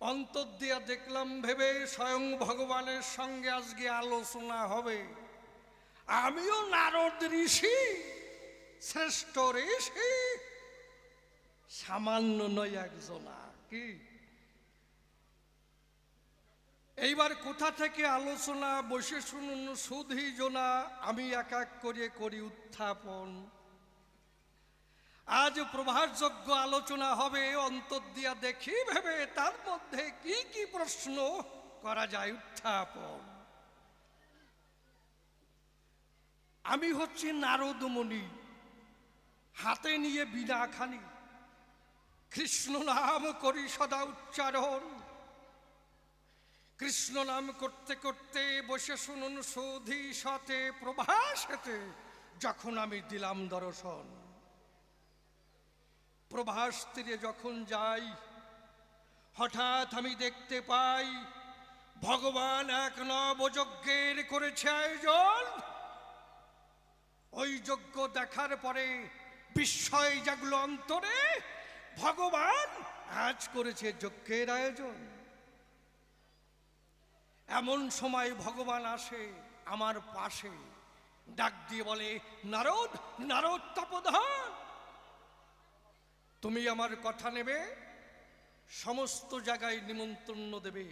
অন্তর দিয়া দেখলাম ভেবে স্বয়ং ভগবানের সঙ্গে আজকে আলোচনা হবে। আমিও নারদ ঋষি, শ্রেষ্ঠ ঋষি, সামান্য নয় একজনা, কি? এইবার কোথা থেকে আলোচনা, বসে শুনুন সুধি জোনা আমি এক এক করে করি উত্থাপন। আজ প্রভাসযোগ্য আলোচনা হবে, অন্তর দিয়া দেখি, ভেবে তার মধ্যে কি কি প্রশ্ন করা যায় উত্থাপন। আমি হচ্ছি নারদমণি, হাতে নিয়ে বিনা খানি কৃষ্ণ নাম করি সদা উচ্চারণ। কৃষ্ণ নাম করতে করতে বসে শুনুন, সৌধি সতে প্রভাসেতে যখন আমি দিলাম দর্শন। প্রভাস তীরে যখন যাই, হঠাৎ আমি দেখতে পাই, ভগবান এক নবযজ্ঞের করেছে আয়োজন। ওই যজ্ঞ দেখার পরে বিস্ময় জাগলো অন্তরে, ভগবান আজ করেছে যজ্ঞের আয়োজন। এমন সময় ভগবান আসে আমার পাশে, ডাক দিয়ে বলে, নারদ নারদ তপধান! তুমি আমার কথা নেবে, সমস্ত জায়গায় নিমন্ত্রণ দেবে।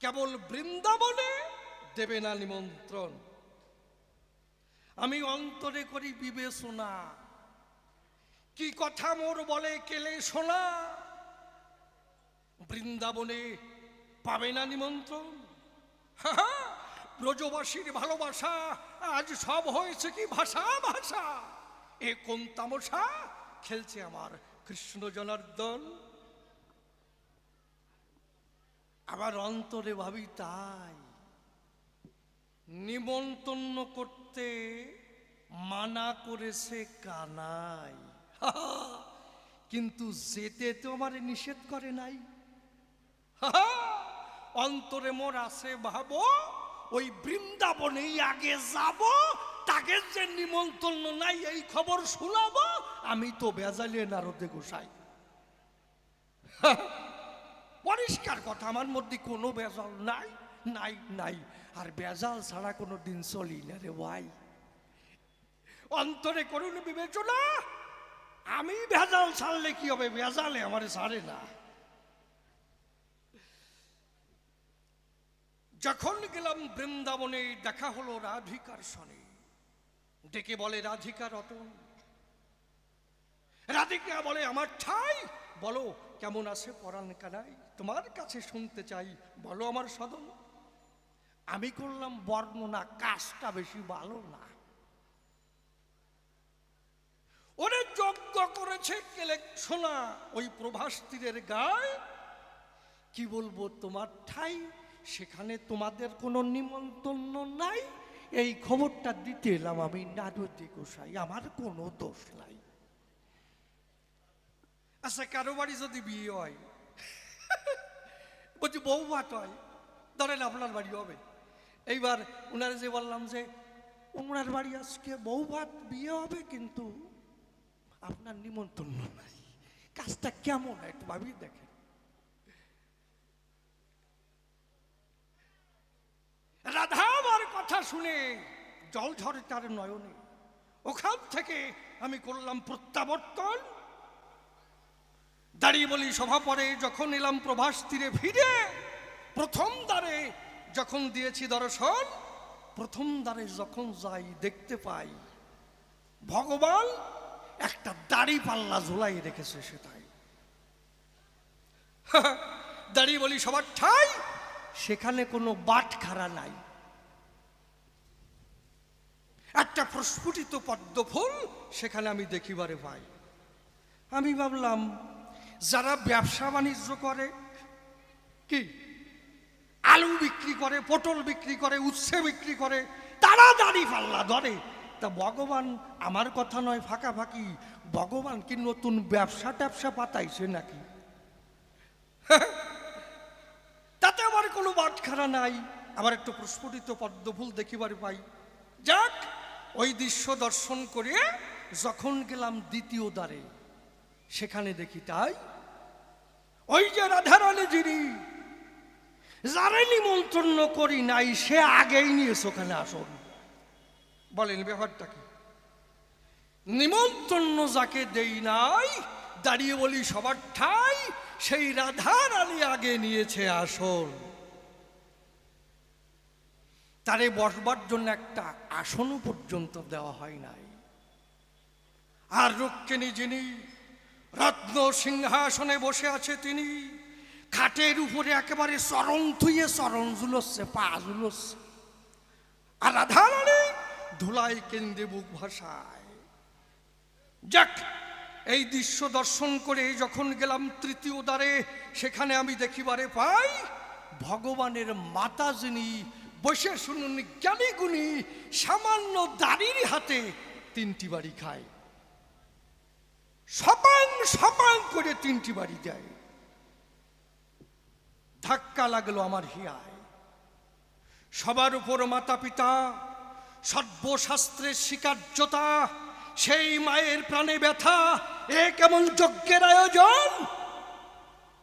কেবল বৃন্দাবনে দেবে না নিমন্ত্রণ। আমি অন্তরে করি বিবেচনা। কি কথা মোর বলে কেলে শোনা? বৃন্দাবনে পাবে না নিমন্ত্রণ? ব্রজবাসীর ভালোবাসা আজ সব হয়েছে কি ভাষা ভাষা? এ কোন তামসা? খেলছে আমার কৃষ্ণ জনার্দন। আবার অন্তরে ভাবি তাই। নিমন্ত্রণ করতে মানা করেছে কানাই। কিন্তু যেতে তো আমার নিষেধ করে নাই। অন্তরে মোর আছে ভাবো, ওই বৃন্দাবনেই আগে যাব, তাকে যে নিমন্ত্রণ নাই, এই খবর শোনাবো। আমি তো বেজালিয়ে নারদে গোসাই। পরিষ্কার কথা, আমার মধ্যে কোনো বেজাল নাই নাই নাই। আর বেজাল ছাড়া কোনো দিন চলি না রে ভাই। অন্তরে করুন বিবেচনা, আমি ভেজাল ছাড়লে কি হবে? ভেজালে আমার ছাড়ে না। যখন গেলাম বৃন্দাবনে, দেখা হলো রাধিকার সনে। ডেকে বলে, রাধিকা রতন রাধিকা বলে, আমার ঠাই, বলো কেমন আছে পরাণ কানাই তোমার কাছে শুনতে চাই, বলো আমার সদন। আমি করলাম বর্ণনা, কাজটা বেশি ভালো না। ওরে যজ্ঞ করেছে কেলে শোনা ওই প্রভাস তীরের গায়ে। কি বলব, তোমার ঠাই, সেখানে তোমাদের কোনো নিমন্ত্রণ নাই। এই খবরটা দিতে এলাম আমি, নারদী গোসাই, আমার কোনো দোষ নাই। আচ্ছা কারও বাড়ি যদি বিয়ে হয়, বলছি বউ ভাত হয়, ধরেন আপনার বাড়ি হবে। এইবার ওনারা যে বললাম যে ওনার বাড়ি আজকে বউ ভাত, বিয়ে হবে কিন্তু আপনার নিমন্ত্রণ নাই। কাজটা কেমন একটু ভাবি দেখেন। রাধা আমার কথা শুনে জল ঝরে তার নয়নে, ওখান থেকে আমি করলাম প্রত্যাবর্তন। দাঁড়িয়ে বলি, সভা পরে যখন এলাম প্রভাস তীরে ফিরে, প্রথম দ্বারে যখন দিয়েছি দর্শন, প্রথম দ্বারে যখন যাই দেখতে পাই, ভগবান একটা দাড়ি পাল্লা ঝোলাই রেখেছে সেটাই। দাঁড়িয়ে বলি, সবার ঠাই, সেখানে কোনো বাট খাড়া নাই। একটা প্রস্ফুটিত পদ্ম ফুল সেখানে আমি দেখিবারে পাই। আমি ভাবলাম যারা ব্যবসা বাণিজ্য করে, কি? আলু বিক্রি করে, পটল বিক্রি করে, উচ্ছে বিক্রি করে, তারা দাড়ি পাল্লা ধরে। তা ভগবান, আমার কথা নয় ফাঁকা ফাঁকি, ভগবান কি নতুন ব্যবসা ট্যাবসা পাতাইছে নাকি? তাতে আমার কোনো বাটখারা নাই। আবার একটু প্রস্ফুটিত পদ্মফুল দেখিবার পাই। যাক, ওই দৃশ্য দর্শন করে যখন গেলাম দ্বিতীয় দ্বারে। সেখানে দেখি তাই। ওই যে রাধারানী যিনি, যারা নিমন্ত্রণ করি নাই, সে আগেই নিয়েছে ওখানে আসুন। বলেন ব্যাপারটা কি? নিমন্ত্রণ যাকে দেই নাই, দাঁড়িয়ে বলি সবার ঠাই, সেই রাধা রানী আগে নিয়েছে আসন। তারে বসবার জন্য একটা আসনও পর্যন্ত দেওয়া হয় নাই। আর রক্ষিণী যিনি রত্ন সিংহাসনে বসে আছে তিনি। খাটের উপরে একেবারে চরণ থুয়ে চরণ ঝুলচ্ছে পা ঝুলচ্ছে আর ধুলাই কেন্দ্রে বুক ভাষায় যাক, এই দৃশ্য দর্শন করে যখন গেলাম তৃতীয় দ্বারে, সেখানে আমি দেখিবারে পাই, ভগবানের মাতা যিনি, বসে শুনুন জ্ঞানী গুণী সামান্য দাড়ির হাতে তিনটি বাড়ি খায়। সপাং সপাং করে তিনটি বাড়ি দেয় ধাক্কা লাগল আমার হিয়ায়। সবার উপর মাতা পিতা সর্বশাস্ত্রের স্বীকার্যতা সেই মায়ের প্রাণে ব্যথা, এ কেমন যজ্ঞের আয়োজন?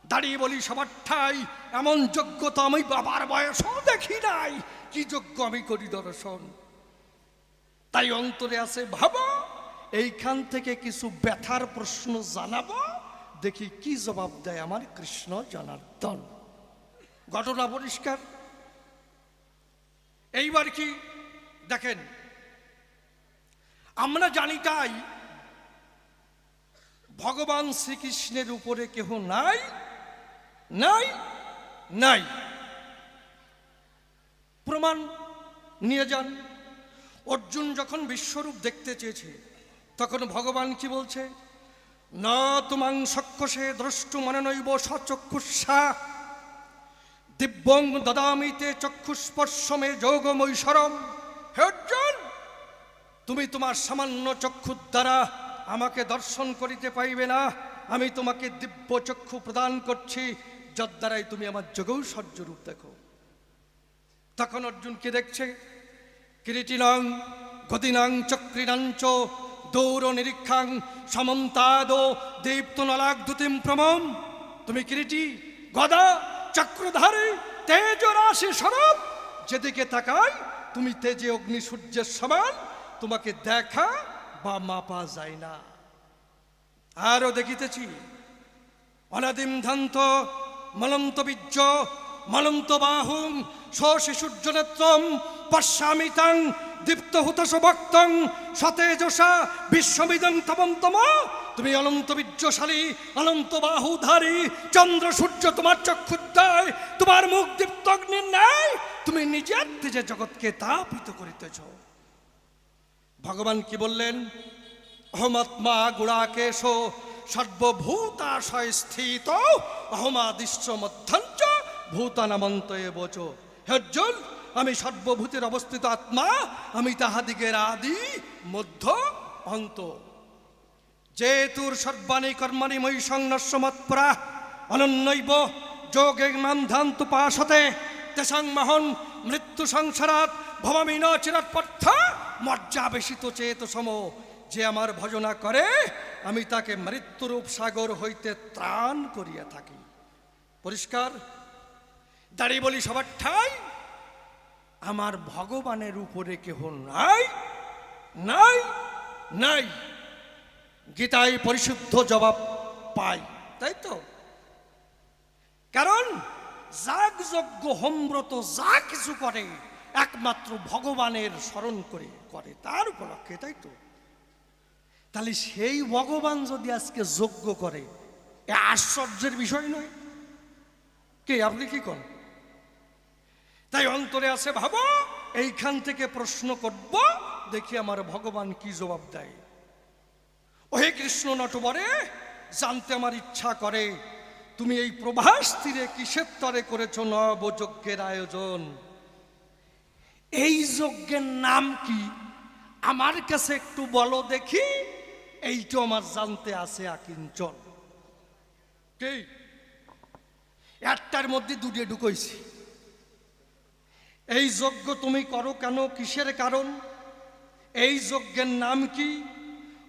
দাঁড়িয়ে বলি সবার ঠাই, এমন যোগ্যতা আমি বাবার বয়সও দেখি নাই। কি যজ্ঞ আমি করি দর্শন? তাই অন্তরে আছে ভাবা। এইখান থেকে কিছু ব্যথার প্রশ্ন জানাব, দেখি কি জবাব দেয় আমার কৃষ্ণ জনার্দন। ঘটনা পরিষ্কার? এইবার কি? দেখেন, আমরা জানি তাই, ভগবান শ্রীকৃষ্ণের উপরে কেহ নাই নাই নাই। প্রমাণ নিয়ে যান। অর্জুন যখন বিশ্বরূপ দেখতে চেয়েছে তখন ভগবান কি বলছে? না তুমাং সক্ষসে দ্রষ্টু মনে নৈব সচক্ষুষা। দিব্যং দদামিতে চক্ষুস্পর্শমে যোগমৈশ্বরম হে অর্জুন, তুমি তোমার সামান্য চক্ষুর দ্বারা আমাকে দর্শন করিতে পাইবে না। আমি তোমাকে দিব্য চক্ষু প্রদান করছি, যার দ্বারাই তুমি আমার যোগৌশ্বর্য রূপ দেখো। তখন অর্জুনকে দেখছে? কিরিটিনাং গতিনাং চক্রিনাঞ্চ দৌড় নিরীক্ষাং সমন্তাদ দীপ্ত নলাগ্ধুতিম প্রমম। তুমি কিরিটি? গদা, চক্রধারী, তেজ রাশি স্বরূপ। যেদিকে তাকাই, তুমি তেজে অগ্নি সূর্যের সমান। তোমাকে দেখা বা মাপা যায় না। আরও দেখিতেছি। অনাদিম ধান্ত, মলন্ত বীর্য, মলন্ত বাহুং শিশূর্য নেত্রম, পশ্যামিতাং দীপ্ত হুতস ভক্তং সতেজসা বিশ্বমিদং তমম তম অনন্ত বীর্যশালী, অনন্ত বাহুধারী, চন্দ্র, সূর্য, তোমার চক্ষুদ্দয় তোমার মুখ দীপ্ত অগ্নির ন্যায়, তুমি নিজের তেজে জগৎকে তাপিত করিতেছ। ভগবান কি বললেন? অহমাত্মা গুড়াকেশ সর্বভূতাশয় স্থিত অহমাদিশ্য মধ্যঞ্চ ভূতানামন্ত বচ। হর্জুন আমি সর্বভূতের অবস্থিত আত্মা, আমি তাহাদিগের আদি মধ্য অন্ত। যে তোর সর্বাণী কর্মাণী মই সংনস্যমৎপরা অনন্যৈব যোগে মান্ধান্ত পাশতে তেসাং মহন মৃত্যু সংসারাত ভবামী ন চিরৎপর্থ মর্যাবেশিত চেত সম। যে আমার ভজনা করে, আমি তাকে মৃত্যুরূপ সাগর হইতে ত্রাণ করিয়া থাকি। পরিষ্কার? দাঁড়িয়ে বলি সবার ঠাই। আমার ভগবানের উপরে কেহ নাই? নাই? নাই। গীতায় পরিশুদ্ধ জবাব পাই, তাই তো? কারণ যাগ যজ্ঞ হোমব্রত যা কিছু করে, একমাত্র ভগবানের স্মরণ করে করে তার উপলক্ষে, তাই তো? তাহলে সেই ভগবান যদি আজকে যজ্ঞ করে, এ আশ্চর্যের বিষয় নয়। কে, আপনি কি করেন তাই অন্তরে আছে, ভাবো, এইখান থেকে প্রশ্ন করব, দেখি আমার ভগবান কি জবাব দেয়। ওহে কৃষ্ণ নটবরে, জানতে আমার ইচ্ছা করে, তুমি এই প্রভাস তীরে কিসের তরে করেছ নবযজ্ঞের আয়োজন? এই যজ্ঞের নাম কি? আমার কাছে একটু বলো দেখি, এইটা আমার জানতে আছে আকিঞ্চন। একটার মধ্যে দুটে ঢুকইছি। এই যজ্ঞ তুমি করো কেন? কিসের কারণ? এই যজ্ঞের নাম কি?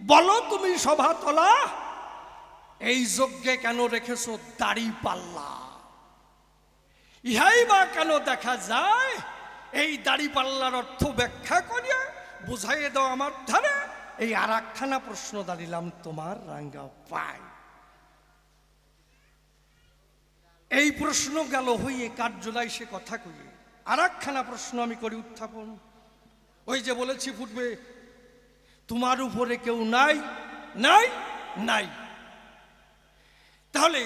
বলো তুমি সভা তোলা এই যজ্ঞে কেন রেখেছো দাড়ি পাল্লা? ইহাই বা কেন দেখা যায়? এই দাড়ি পাল্লার অর্থ ব্যাখ্যা করিয়া বুঝাইয়ে দাও আমার ধারে। এই আর একখানা প্রশ্ন দাঁড়িলাম তোমার রাঙ্গা পায়। এই প্রশ্ন গেল হইয়ে কার্যলাই সে কথা কইয়ে আর একখানা প্রশ্ন আমি করি উত্থাপন। ওই যে বলেছি ফুটবে, তোমার উপরে কেউ নাই নাই নাই। তাহলে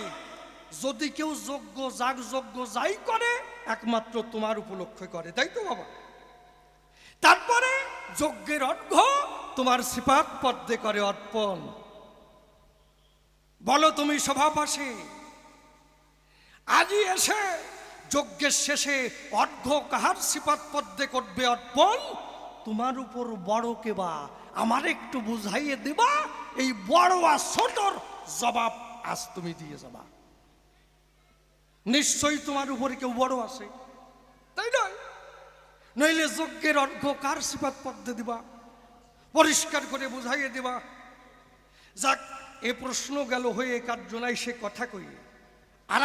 যদি কেউ যোগ্য যাগ যোগ্য যাই করে, একমাত্র তোমার উপলক্ষে করে, তাই তো বাবা? তারপরে যজ্ঞের অর্ঘ তোমার সিপাত পদ্মে করে অর্পণ। বলো তুমি সভাপাশে আজই এসে যজ্ঞের শেষে অর্ঘ কাহার সিপাত পদ্মে করবে অর্পণ? তোমার উপর বড় কেবা, আমার একটু বুঝাইয়ে দেবা, এই বড় আর ছোটর জবাব আজ তুমি দিয়ে যাবা। নিশ্চয়ই তোমার উপরে কেউ বড় আছে, তাই নয়? নইলে যজ্ঞের অর্ঘ কার সিপাত পদ্মে দিবা? পরিষ্কার করে বুঝাইয়ে দিবা। যাক, এ প্রশ্ন গেল হয়ে কার্য নাই সে কথা কই আর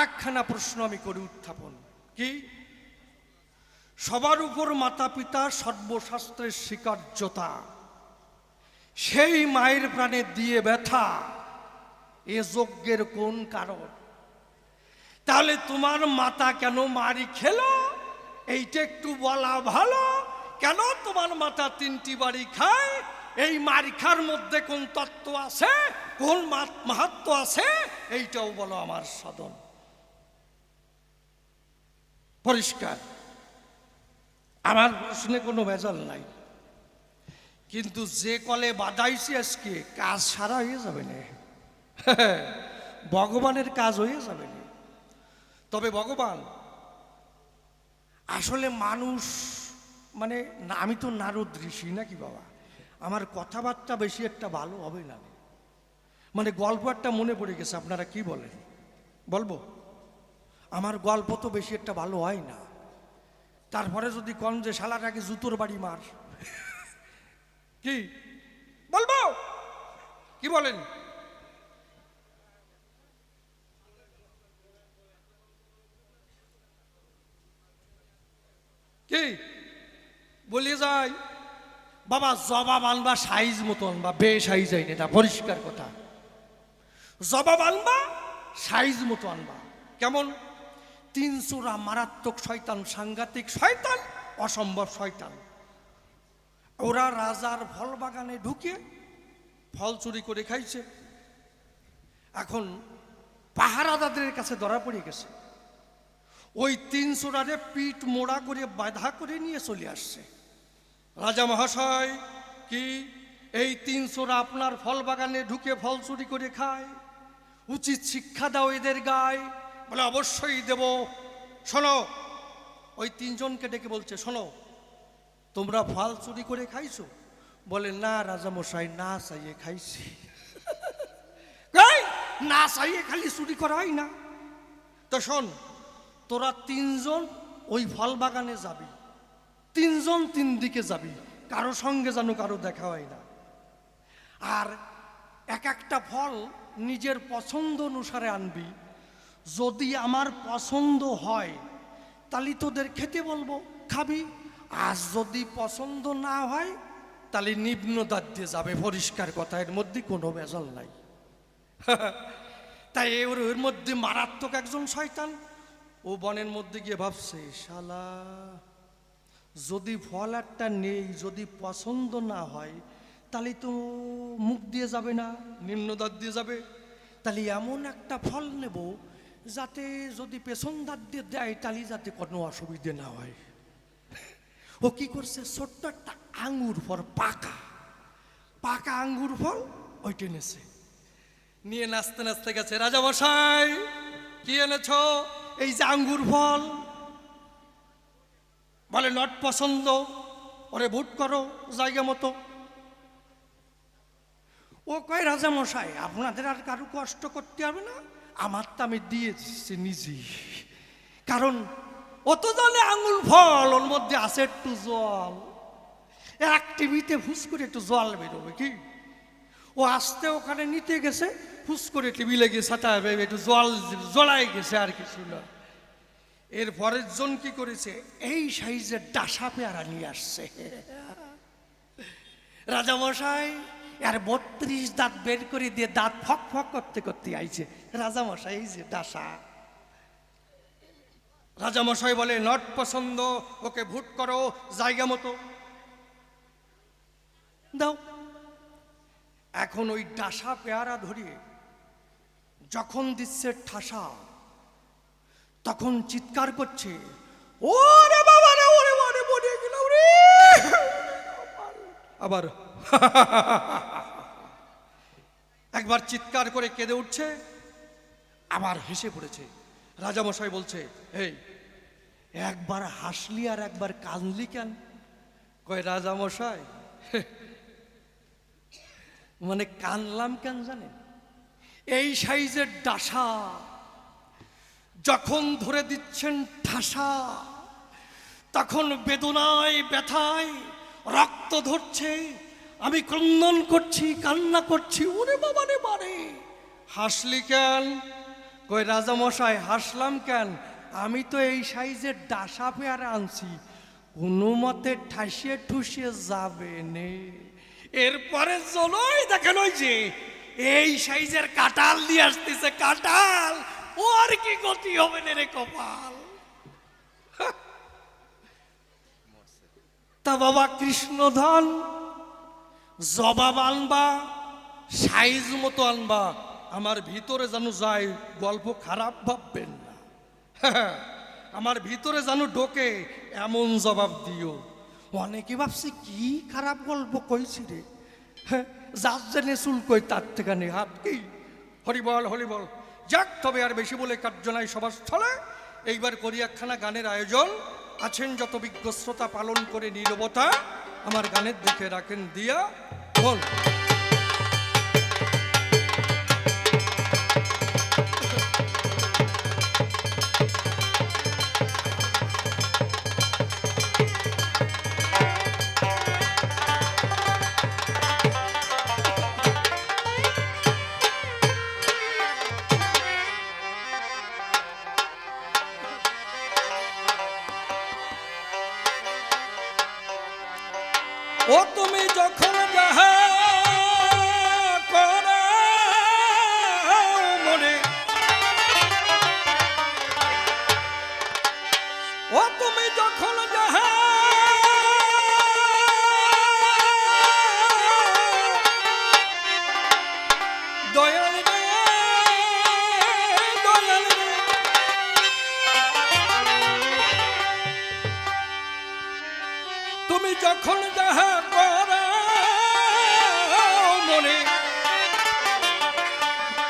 প্রশ্ন আমি করি উত্থাপন। কি? সবার উপর মাতা পিতা সর্বশাস্ত্রের স্বীকার্যতা। সেই মায়ের প্রাণে দিয়ে ব্যথা, এ যজ্ঞের কোন কারণ? তাহলে তোমার মাতা কেন মারি খেলো? এইটা একটু বলা ভালো। কেন তোমার মাতা তিনটি বাড়ি খায়? এই মারিখার মধ্যে কোন তত্ত্ব আছে? কোন মাহাত্ম আছে? এইটাও বলো আমার সদন পরিষ্কার। আমার প্রশ্নে কোনো ভেজাল নাই। কিন্তু যে কলে বাদাইছি আজকে, কাজ সারা হয়ে যাবে না। ভগবানের কাজ হয়ে যাবে না। তবে ভগবান, আসলে মানুষ মানে আমি তো নারদ ঋষি নাকি বাবা? আমার কথাবার্তা বেশি একটা ভালো হবে না। মানে গল্প একটা মনে পড়ে গেছে, আপনারা কি বলেন? বলব? আমার গল্প তো বেশি একটা ভালো হয় না। তারপরে যদি কন যে আগে জুতোর বাড়ি মার। কি? বলব? কি বলেন? কি? বলি যাই। বাবা, জবাব আনবা সাইজ মতো আনবা বে সাইজ আইনে এটা পরিষ্কার কথা। জবাব আনবা সাইজ মতো আনবা কেমন? তিনশোরা মারাত্মক শয়তান, সাংঘাতিক শয়তান, অসম্ভব শয়তান। ওরা রাজার ফল বাগানে ঢুকে ফল চুরি করে খাইছে। এখন পাহারাদাদের কাছে ধরা পড়ে গেছে। ওই তিনশোরারে পিঠ মোড়া করে বাধা করে নিয়ে চলে আসছে। রাজা মহাশয়, কি? এই তিনশোরা আপনার ফল বাগানে ঢুকে ফল চুরি করে খায়? উচিত শিক্ষা দাও এদের গায়ে। বলে, অবশ্যই দেব। শোনো, ওই তিনজনকে ডেকে বলছে, শোনো, তোমরা ফল চুরি করে খাইছো? বলে, না রাজামশাই, না চাইয়ে খাইছি। না চাইয়ে খালি চুরি করা হয় না। তো শোন, তোরা তিনজন ওই ফল বাগানে যাবি, তিনজন তিন দিকে যাবি, কারও সঙ্গে যেন কারও দেখা হয় না। আর এক একটা ফল নিজের পছন্দ অনুসারে আনবি যদি আমার পছন্দ হয়, তাহলে তোদের খেতে বলব, খাবি। আর যদি পছন্দ না হয়, তাহলে নিম্ন দিয়ে যাবে, পরিষ্কার কথা, এর মধ্যে কোনো ভেজাল নাই। তাই ওর ওর মধ্যে মারাত্মক একজন শয়তান। ও বনের মধ্যে গিয়ে ভাবছে, শালা, যদি ফল একটা নেই, যদি পছন্দ না হয়, তাহলে তো মুখ দিয়ে যাবে না নিম্নদার দিয়ে যাবে। তাহলে এমন একটা ফল নেব যাতে যদি পেছন দাঁত দিয়ে দেয় তাহলে যাতে কোনো অসুবিধে না হয়। ও কি করছে? ছোট্ট একটা আঙ্গুর ফল, পাকা। পাকা আঙ্গুর ফল ওই টেনেছে নিয়ে নাচতে নাচতে গেছে, রাজা মশাই, কি এনেছ? এই যে আঙ্গুর ফল। বলে, নট পছন্দ। ওরে ভোট করো জায়গা মতো। ও কয়, রাজা মশাই, আপনাদের আর কারও কষ্ট করতে হবে না? আমার তো আমি দিয়ে দিচ্ছি নিজেই। কারণ অত জলে আঙুল ফল, ওর মধ্যে আছে একটু জল। এক টিভিতে হুস করে একটু জল বেরোবে কি? ও আসতে ওখানে নিতে গেছে, ফুস করে টেবিলে গিয়ে সাঁতা একটু জল জড়াই গেছে আর কিছু না। এর পরের জন কি করেছে? এই সাইজের ডাসা পেয়ারা নিয়ে আসছে। রাজামশাই আর বত্রিশ দাঁত বের করে দিয়ে দাঁত ফক ফক করতে করতে আইছে। রাজামশাই, এই যে ডাসা। রাজামশাই বলে, নট পছন্দ, ওকে ভুট করো, জায়গা মতো। দাও। এখন ওই ডাসা পেয়ারা ধরিয়ে যখন দিচ্ছে ঠাসা, তখন চিৎকার করছে, ওরে বাবা রে ওরে রে! আবার একবার চিৎকার করে কেঁদে উঠছে, আবার হেসে পড়েছে। রাজামশাই বলছে, এই, একবার হাসলি আর একবার কাঁদলি কেন? কয়, রাজামশাই মানে কানলাম কেন জানেন? এই সাইজের ডাসা যখন ধরে দিচ্ছেন ঠাসা, তখন বেদনায়, ব্যথায় রক্ত ধরছে আমি ক্রন্দন করছি, কান্না করছি, ওরে বাবা রে বারে। হাসলি কেন? কই রাজামশাই হাসলাম কেন? আমি তো এই সাইজের ডাসা পেয়ারা আনছি, কোনো মতে ঠাসিয়ে ঠুসিয়ে যাবে নে। এরপরে চলোই দেখেন ওই যে, এই সাইজের কাটাল দিয়ে আসতেছে কাটাল ওর কি গতি হবে না রে কপাল? তা বাবা কৃষ্ণধন জবাব আনবা সাইজ মতো আনবা আমার ভিতরে যেন যায় গল্প খারাপ ভাববেন না। আমার ভিতরে যেন ঢোকে এমন জবাব দিও। অনেকে ভাবছে কি খারাপ গল্প কইছি রে? হ্যাঁ, যার জেনে চুল কই তার থেকে নে হাত কি হরিবল হরিবল যাক তবে আর বেশি বলে কার্যনায় সভাস্থলে। এইবার করি একখানা গানের আয়োজন। আছেন যত বিজ্ঞ শ্রোতা পালন করে নীরবতা আমার গানের দিকে রাখেন দিয়া। বল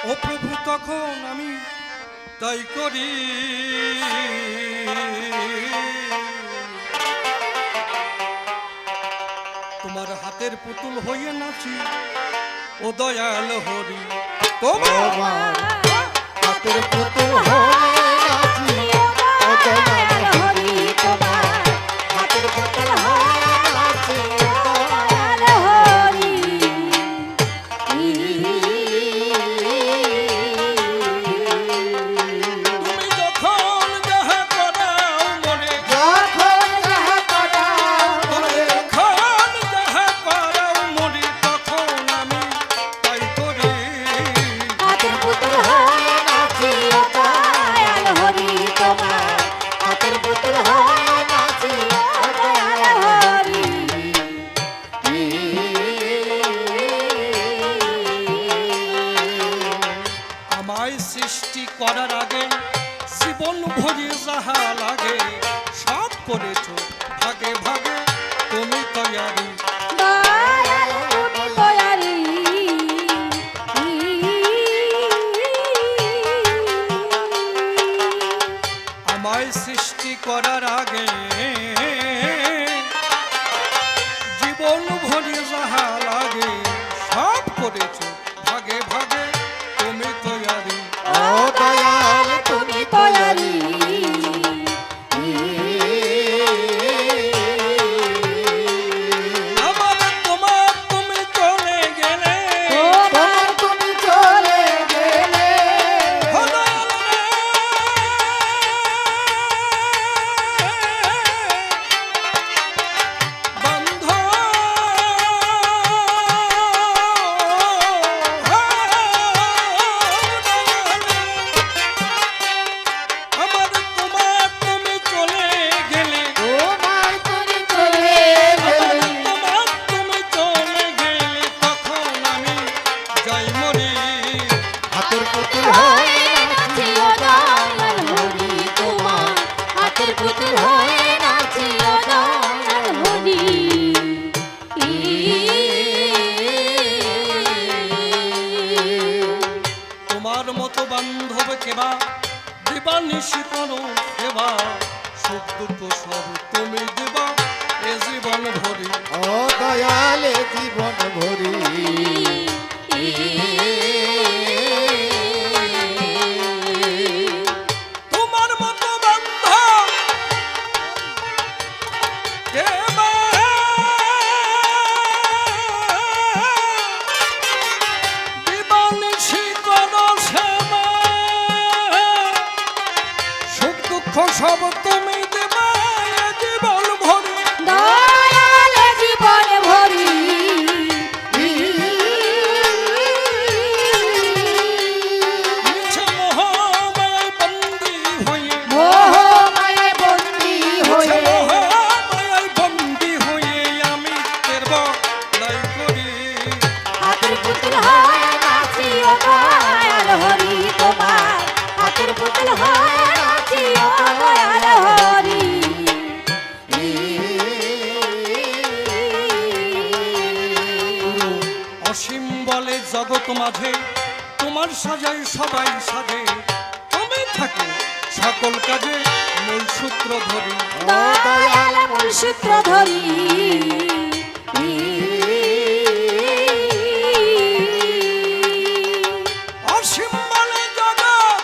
ও প্রভু, তখন আমি তাই করি। তোমার হাতের পুতুল হইয়ে নাচি, ও দয়াল হরি। হাতের পুতুল হয়ে নাচি হাতের পুতুল হয়ে নিশি করো সেবা সুখ দুঃখ সব তুমি সূত্র ধরি। অসীম বলে জগৎ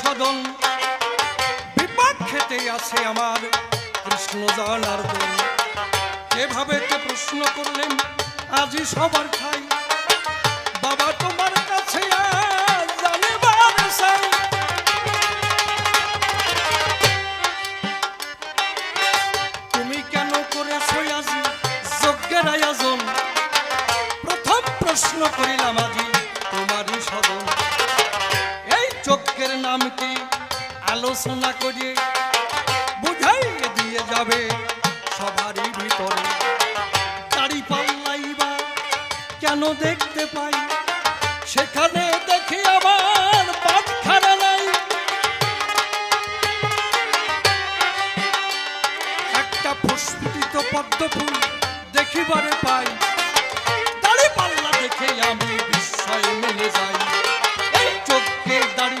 সাধন বিপদ খেতে আছে আমার কৃষ্ণ জানার যেভাবে প্রশ্ন করলেন আজই সবার খাই বাসনা করে বুঝাই দিয়ে যাবে সবারই ভিতরে। দাড়ি পাল্লাই বা কেন দেখতে পাই? সেখানে দেখি আমার পাটখানা নাই। একটা প্রস্ফুটিত পদ্ম ফুল দেখিবারে পাই। দাড়ি পাল্লা দেখে আমি বিস্ময়ে মিলে যাই। এই চোখকে দাড়ি